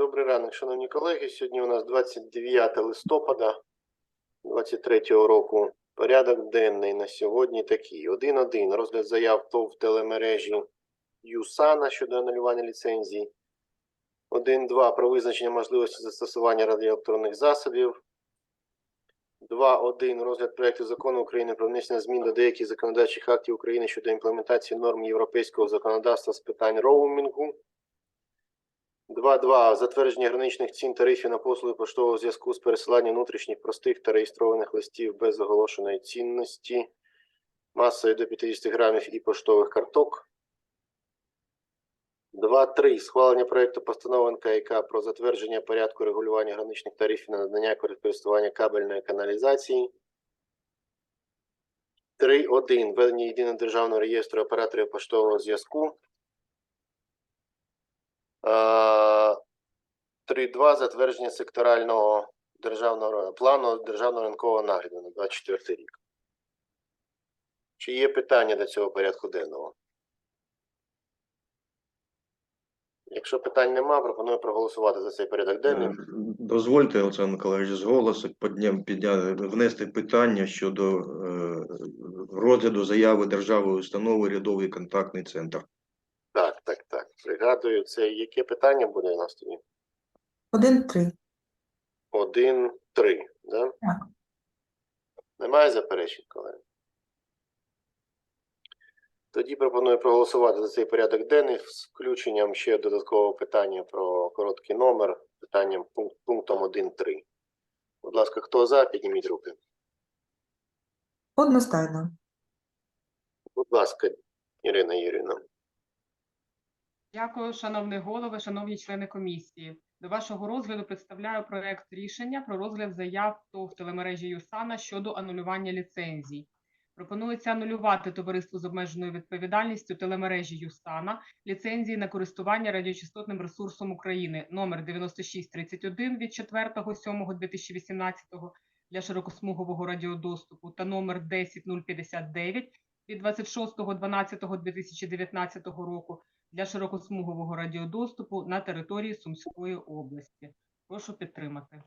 Добрий ранок, шановні колеги. Сьогодні у нас 29 листопада 2023 року. Порядок денний на сьогодні такий. 1.1. Розгляд заяв ТОВ телемережі ЮСАНА щодо анулювання ліцензій. 1.2. Про визначення можливості застосування радіоелектронних засобів. 2.1. Розгляд проекту закону України про внесення змін до деяких законодавчих актів України щодо імплементації норм європейського законодавства з питань роумінгу. 2.2. Затвердження граничних цін тарифів на послуги поштового зв'язку з пересиланням внутрішніх простих та реєстрованих листів без оголошеної цінності, масою до 50 грамів і поштових карток. 2.3. Схвалення проекту постанови НКК про затвердження порядку регулювання граничних тарифів на надання користування кабельної каналізації. 3.1. Введення єдиного державного реєстру операторів поштового зв'язку. Е, 3.2 затвердження секторального державного плану державного ринкового нагляду на 24 рік. Чи є питання до цього порядку денного? Якщо питань нема, пропоную проголосувати за цей порядок денний. Е, Дозвольте, Олександр Миколаївич, з голосу внести питання щодо е, розгляду заяви державної установи рядовий контактний центр. Пригадую, це яке питання буде у нас тоді? Один три. Один, три, да? Так. Немає заперечень, колеги? Тоді пропоную проголосувати за цей порядок денний з включенням ще додаткового питання про короткий номер, питанням пункт, пунктом 1.3. Будь ласка, хто за, підніміть руки. Одностайно. Будь ласка, Ірина Юрівна. Дякую, шановний голови, шановні члени комісії. До вашого розгляду представляю проект рішення про розгляд заяв ТОВ телемережі ЮСАНА щодо анулювання ліцензій. Пропонується анулювати товариству з обмеженою відповідальністю телемережі ЮСАНА ліцензії на користування радіочастотним ресурсом України номер 9631 від 4.07.2018 для широкосмугового радіодоступу та номер 10059 від 26.12.2019 року для широкосмугового радіодоступу на території Сумської області. Прошу підтримати.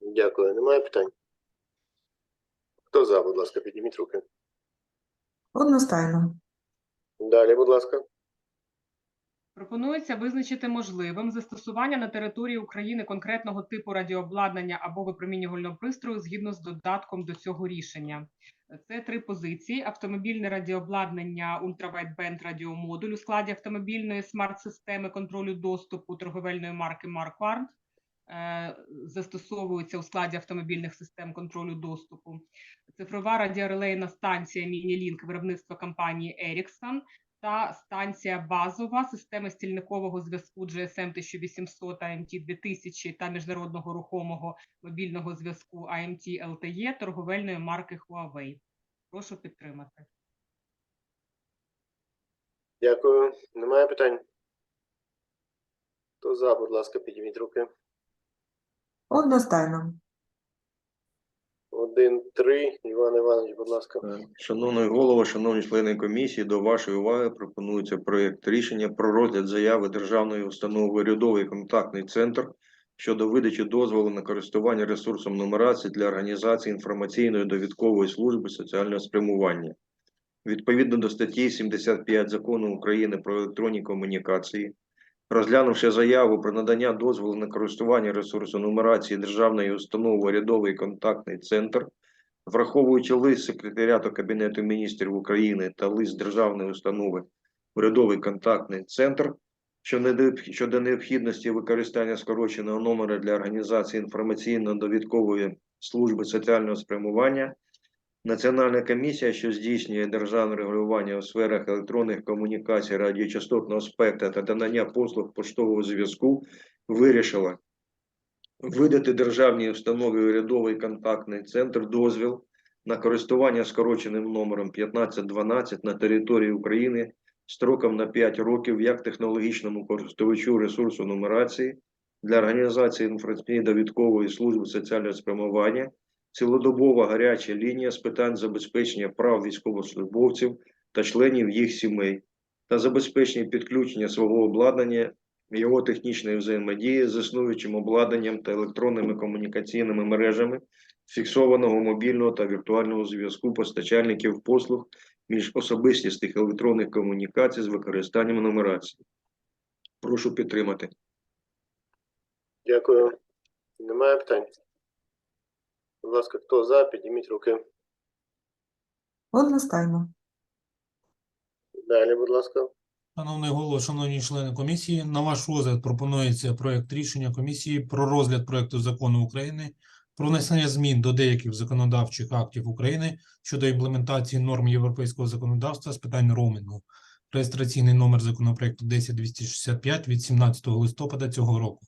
Дякую. Немає питань? Хто за, будь ласка, підніміть руки. Одностайно. Далі, будь ласка. Пропонується визначити можливим застосування на території України конкретного типу радіообладнання або випромінювального пристрою згідно з додатком до цього рішення. Це три позиції: автомобільне радіообладнання ультравайтбенд радіомодуль у складі автомобільної смарт-системи контролю доступу торговельної марки Marquardt, е, застосовується у складі автомобільних систем контролю доступу. Цифрова радіорелейна станція Міні-Лінк виробництва компанії Ericsson та станція базова системи стільникового зв'язку GSM 1800 AMT 2000 та міжнародного рухомого мобільного зв'язку AMT LTE торговельної марки Huawei. Прошу підтримати. Дякую. Немає питань? Хто за, будь ласка, підніміть руки. Одностайно. Один, три. Іван Іванович, будь ласка. Шановний голово, шановні члени комісії, до вашої уваги пропонується проєкт рішення про розгляд заяви державної установи рядовий контактний центр щодо видачі дозволу на користування ресурсом нумерації для організації інформаційної довідкової служби соціального спрямування. Відповідно до статті 75 Закону України про електронні комунікації, розглянувши заяву про надання дозволу на користування ресурсом нумерації державної установи рядовий контактний центр, враховуючи лист секретаріату Кабінету міністрів України та лист державної установи урядовий контактний центр щодо необхідності використання скороченого номера для організації інформаційно-довідкової служби соціального спрямування, Національна комісія, що здійснює державне регулювання у сферах електронних комунікацій, радіочастотного спектра та надання послуг поштового зв'язку, вирішила видати державній установі урядовий контактний центр дозвіл на користування скороченим номером 1512 на території України строком на 5 років як технологічному користувачу ресурсу нумерації для організації інформаційної довідкової служби соціального спрямування, цілодобова гаряча лінія з питань забезпечення прав військовослужбовців та членів їх сімей та забезпечення підключення свого обладнання його технічної взаємодії з існуючим обладнанням та електронними комунікаційними мережами фіксованого мобільного та віртуального зв'язку постачальників послуг між особистістих електронних комунікацій з використанням нумерації. Прошу підтримати. Дякую. Немає питань? Будь ласка, хто за, підніміть руки. Одностайно. Далі, будь ласка. Шановний голово, шановні члени комісії, на ваш розгляд пропонується проект рішення комісії про розгляд проекту закону України про внесення змін до деяких законодавчих актів України щодо імплементації норм європейського законодавства з питань роумінгу. Реєстраційний номер законопроекту 10265 від 17 листопада цього року.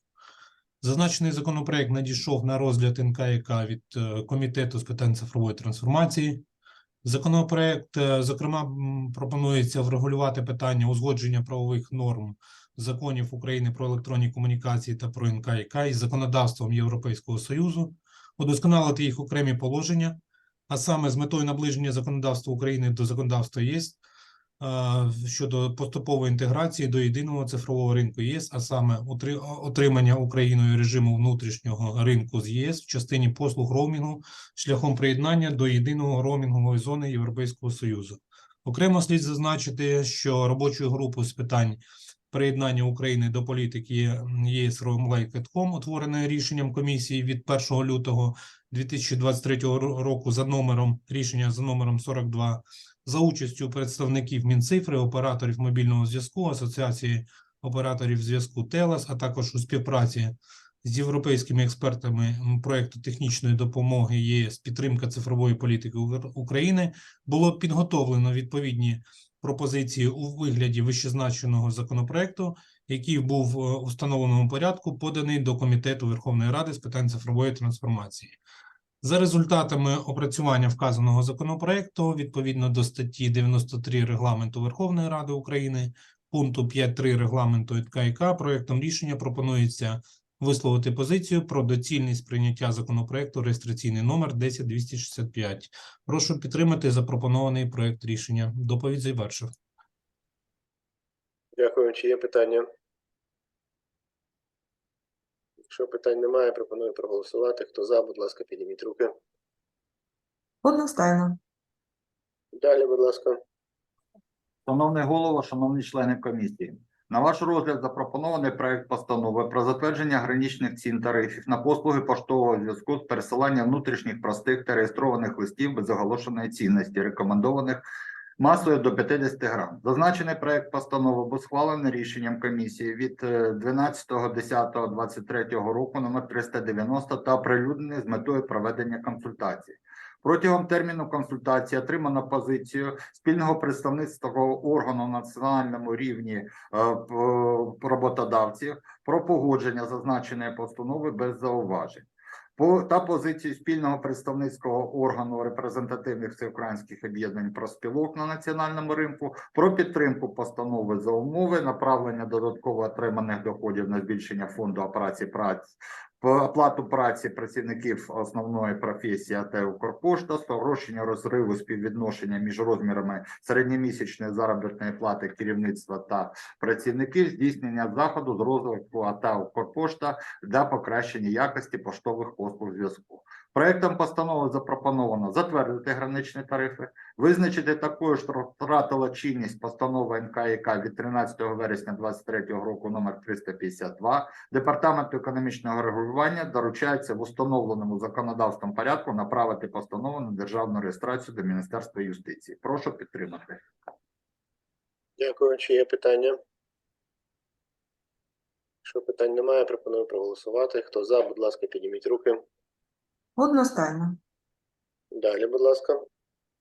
Зазначений законопроект надійшов на розгляд НКЯК від е, Комітету з питань цифрової трансформації. Законопроект, е, зокрема, пропонується врегулювати питання узгодження правових норм законів України про електронні комунікації та про НКЯК із законодавством Європейського Союзу, удосконалити їх окремі положення, а саме з метою наближення законодавства України до законодавства ЄС щодо поступової інтеграції до єдиного цифрового ринку ЄС, а саме отримання Україною режиму внутрішнього ринку з ЄС в частині послуг роумінгу шляхом приєднання до єдиного роумінгової зони Європейського Союзу. Окремо слід зазначити, що робочою групою з питань приєднання України до політики ЄС Roamlike.com, утвореної рішенням комісії від 1 лютого 2023 ро- року за номером рішення за номером 42 за участю представників Мінцифри, операторів мобільного зв'язку, Асоціації операторів зв'язку ТЕЛАС, а також у співпраці з європейськими експертами м, проекту технічної допомоги ЄС підтримка цифрової політики України було підготовлено відповідні пропозиції у вигляді вищезначеного законопроекту, який був е, у встановленому порядку поданий до Комітету Верховної Ради з питань цифрової трансформації. За результатами опрацювання вказаного законопроекту, відповідно до статті 93 Регламенту Верховної Ради України, пункту 5.3 Регламенту НКК, проектом рішення пропонується висловити позицію про доцільність прийняття законопроекту реєстраційний номер 10265. Прошу підтримати запропонований проект рішення. Доповідь завершив. Дякую. Чи є питання? Якщо питань немає, пропоную проголосувати. Хто за, будь ласка, підніміть руки. Одностайно. Далі, будь ласка. Шановний голово, шановні члени комісії, на ваш розгляд запропонований проект постанови про затвердження граничних цін тарифів на послуги поштового зв'язку з пересилання внутрішніх простих та реєстрованих листів без оголошеної цінності, рекомендованих масою до 50 грам. Зазначений проект постанови був схвалений рішенням комісії від е, 12.10.23 року номер 390 та оприлюднений з метою проведення консультацій. Протягом терміну консультації отримано позицію спільного представництва органу на національному рівні е, роботодавців про погодження зазначеної постанови без зауважень. Та позицію спільного представницького органу репрезентативних всеукраїнських об'єднань профспілок на національному ринку про підтримку постанови за умови направлення додатково отриманих доходів на збільшення фонду праці по оплату праці працівників основної професії АТ «Укрпошта», скорочення розриву співвідношення між розмірами середньомісячної заробітної плати керівництва та працівників, здійснення заходу з розвитку АТ «Укрпошта» для покращення якості поштових послуг зв'язку. Проектом постанови запропоновано затвердити граничні тарифи, визначити такою що втратила чинність постанови НКЯК від 13 вересня 2023 року номер 352 Департаменту економічного регулювання доручається в установленому законодавством порядку направити постанову на державну реєстрацію до Міністерства юстиції. Прошу підтримати. Дякую. Чи є питання? Якщо питань немає, пропоную проголосувати. Хто за, будь ласка, підніміть руки. Одностайно. Далі, будь ласка.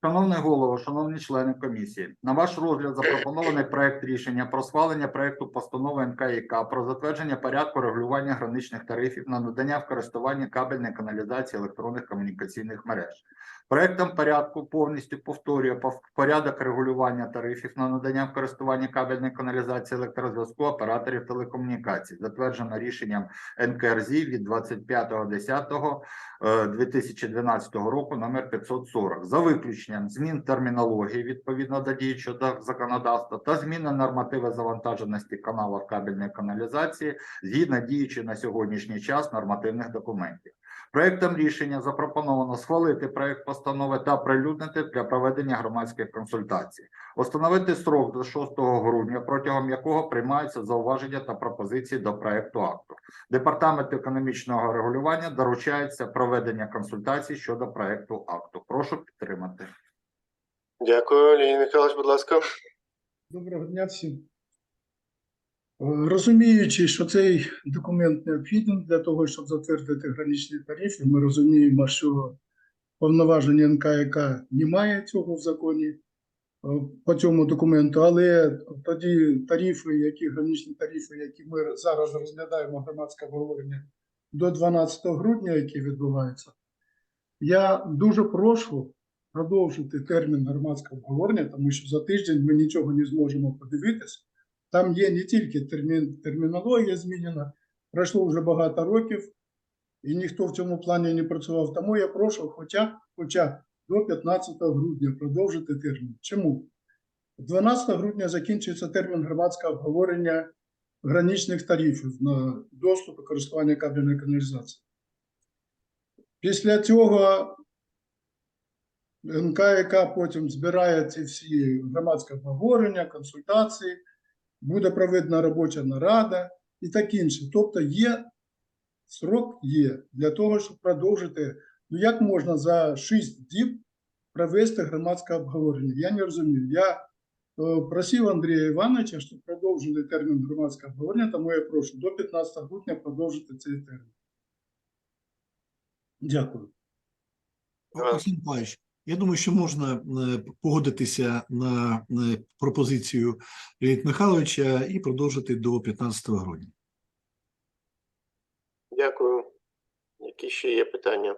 Шановний голово, шановні члени комісії, на ваш розгляд запропонований проект рішення про схвалення проекту постанови НКІК про затвердження порядку регулювання граничних тарифів на надання в користування кабельної каналізації електронних комунікаційних мереж. Проектом порядку повністю повторює порядок регулювання тарифів на надання в користування кабельної каналізації електрозв'язку операторів телекомунікацій, затверджено рішенням НКРЗ від 25.10. е, 2012 року номер 540 за виключенням змін термінології відповідно до діючого законодавства та зміни нормативи завантаженості каналів кабельної каналізації згідно діючих на сьогоднішній час нормативних документів. Проектом рішення запропоновано схвалити проект постанови та прилюднити для проведення громадських консультацій, установити строк до 6 грудня, протягом якого приймаються зауваження та пропозиції до проекту акту. Департаменту економічного регулювання доручається проведення консультацій щодо проекту акту. Прошу підтримати. Дякую, Леонід Михайлович, будь ласка. Доброго дня всім. Е, Розуміючи, що цей документ необхідний для того, щоб затвердити граничні тарифи, ми розуміємо, що повноваження НКК немає цього в законі е, по цьому документу, але тоді тарифи, які граничні тарифи, які ми зараз розглядаємо громадське обговорення до 12 грудня, які відбуваються, я дуже прошу продовжити термін громадського обговорення, тому що за тиждень ми нічого не зможемо подивитися. Там є не тільки термін, термінологія змінена, пройшло вже багато років, і ніхто в цьому плані не працював. Тому я прошу хоча, хоча до 15 грудня продовжити термін. Чому? 12 грудня закінчується термін громадського обговорення граничних тарифів на доступ і користування кабельної каналізації. Після цього НКК потім збирає ці всі громадські обговорення, консультації, буде проведена робоча нарада і так інше. Тобто є срок є для того, щоб продовжити. Ну як можна за 6 діб провести громадське обговорення? Я не розумію. Я е, просив Андрія Івановича, щоб продовжили термін громадського обговорення, тому я прошу до 15 грудня продовжити цей термін. Дякую. Іван. Олексій я думаю, що можна е, погодитися на е, пропозицію Леоніда Михайловича і продовжити до 15 грудня. Дякую. Які ще є питання?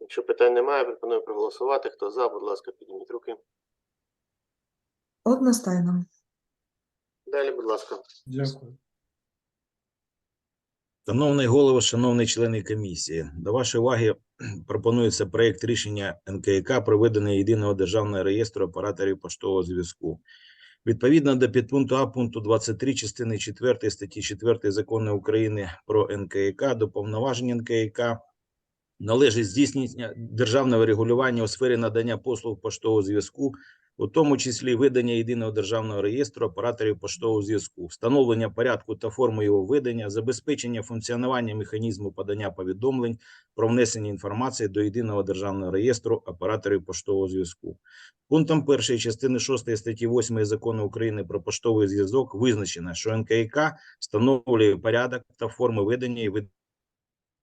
Якщо питань немає, пропоную проголосувати. Хто за, будь ласка, підніміть руки. Одностайно. Далі, будь ласка. Дякую. Шановний голово, шановні члени комісії, до вашої уваги пропонується проект рішення НКК про ведення єдиного державного реєстру операторів поштового зв'язку. Відповідно до підпункту А пункту 23 частини 4 статті 4 Закону України про НКК до повноважень НКК належить здійснення державного регулювання у сфері надання послуг поштового зв'язку, у тому числі ведення єдиного державного реєстру операторів поштового зв'язку, встановлення порядку та форми його ведення, забезпечення функціонування механізму подання повідомлень про внесення інформації до єдиного державного реєстру операторів поштового зв'язку. Пунктом першої частини 6 статті 8 закону України про поштовий зв'язок визначено, що НКК встановлює порядок та форми ведення і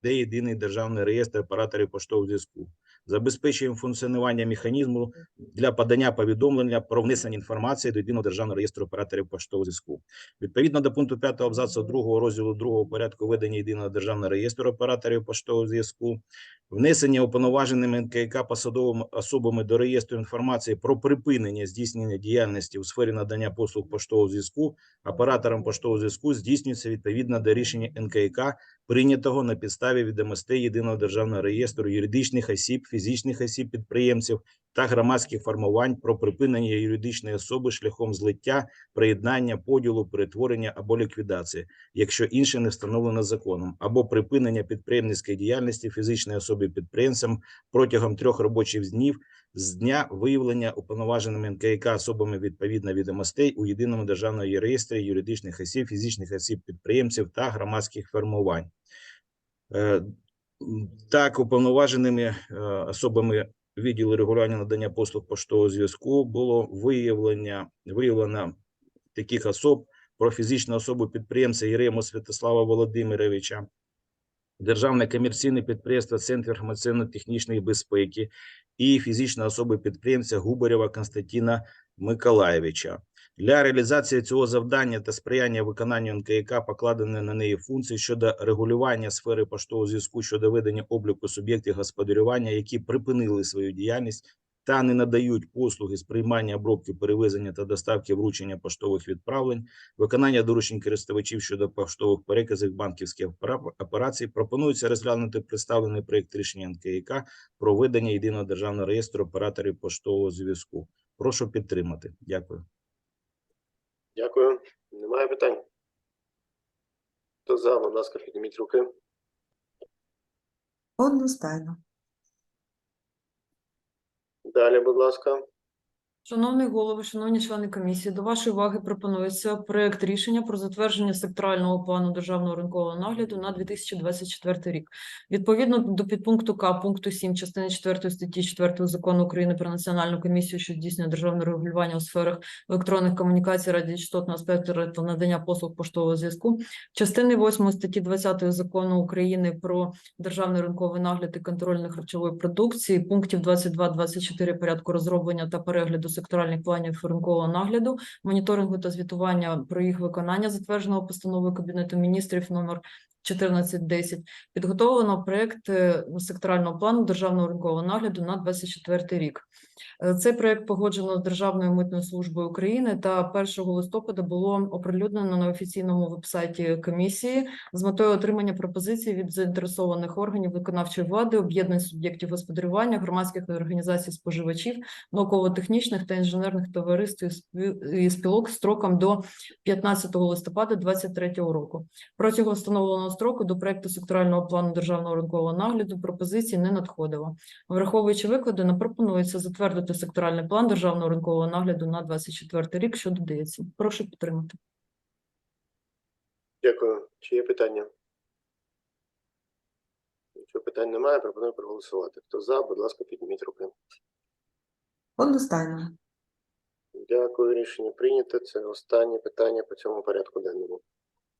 де єдиний державний реєстр операторів поштового зв'язку. Забезпечуємо функціонування механізму для подання повідомлення про внесення інформації до єдиного державного реєстру операторів поштового зв'язку. Відповідно до пункту 5 абзацу 2 розділу 2 порядку ведення єдиного державного реєстру операторів поштового зв'язку, внесення уповноваженими НКК посадовими особами до реєстру інформації про припинення здійснення діяльності у сфері надання послуг поштового зв'язку операторам поштового зв'язку здійснюється відповідно до рішення НКК, прийнятого на підставі відомостей єдиного державного реєстру юридичних осіб, фізичних осіб підприємців та громадських формувань про припинення юридичної особи шляхом злиття, приєднання, поділу, перетворення або ліквідації, якщо інше не встановлено законом, або припинення підприємницької діяльності фізичної особи підприємцем протягом трьох робочих днів з дня виявлення уповноваженими НКК особами відповідно відомостей у єдиному державному реєстрі юридичних осіб, фізичних осіб підприємців та громадських формувань. Е, Так, уповноваженими е, особами відділу регулювання надання послуг поштового зв'язку було виявлення виявлено таких особ про фізичну особу підприємця Єрему Святослава Володимировича, Державне комерційне підприємство Центр інформаційно-технічної безпеки і фізична особа підприємця Губарєва Константина Миколаєвича. Для реалізації цього завдання та сприяння виконанню НКК покладені на неї функції щодо регулювання сфери поштового зв'язку щодо ведення обліку суб'єктів господарювання, які припинили свою діяльність та не надають послуги з приймання, обробки, перевезення та доставки вручення поштових відправлень, виконання доручень користувачів щодо поштових переказів банківських операцій, пропонується розглянути представлений проєкт рішення НКК про ведення єдиного державного реєстру операторів поштового зв'язку. Прошу підтримати. Дякую. Дякую. Немає питань? Хто за, будь ласка, підніміть руки. Одностайно. Далі, будь ласка. Шановний голово, шановні члени комісії, до вашої уваги пропонується проект рішення про затвердження секторального плану державного ринкового нагляду на 2024 рік. Відповідно до підпункту К пункту 7 частини 4 статті 4 закону України про національну комісію, що здійснює державне регулювання у сферах електронних комунікацій, радіочастотного спектру та надання послуг поштового зв'язку, частини 8 статті 20 закону України про державний ринковий нагляд і контроль на харчової продукції, пунктів 22-24 порядку розроблення та перегляду секторальних планів ринкового нагляду, моніторингу та звітування про їх виконання, затвердженого постановою Кабінету міністрів номер 1410, підготовлено проект е, секторального плану державного ринкового нагляду на 24 рік. Е, Цей проект погоджено з Державною митною службою України та 1 листопада було оприлюднено на офіційному вебсайті комісії з метою отримання пропозицій від заінтересованих органів виконавчої влади, об'єднань суб'єктів господарювання, громадських організацій споживачів, науково-технічних та інженерних товариств і спілок строком до 15 листопада 2023 року. Протягом встановленого строку до проекту секторального плану державного ринкового нагляду пропозицій не надходило. Враховуючи викладене, пропонується затвердити секторальний план державного ринкового нагляду на 24 рік, що додається. Прошу підтримати. Дякую. Чи є питання? Якщо питань немає, пропоную проголосувати. Хто за, будь ласка, підніміть руки. Одностайно. Дякую, рішення прийнято. Це останнє питання по цьому порядку денному.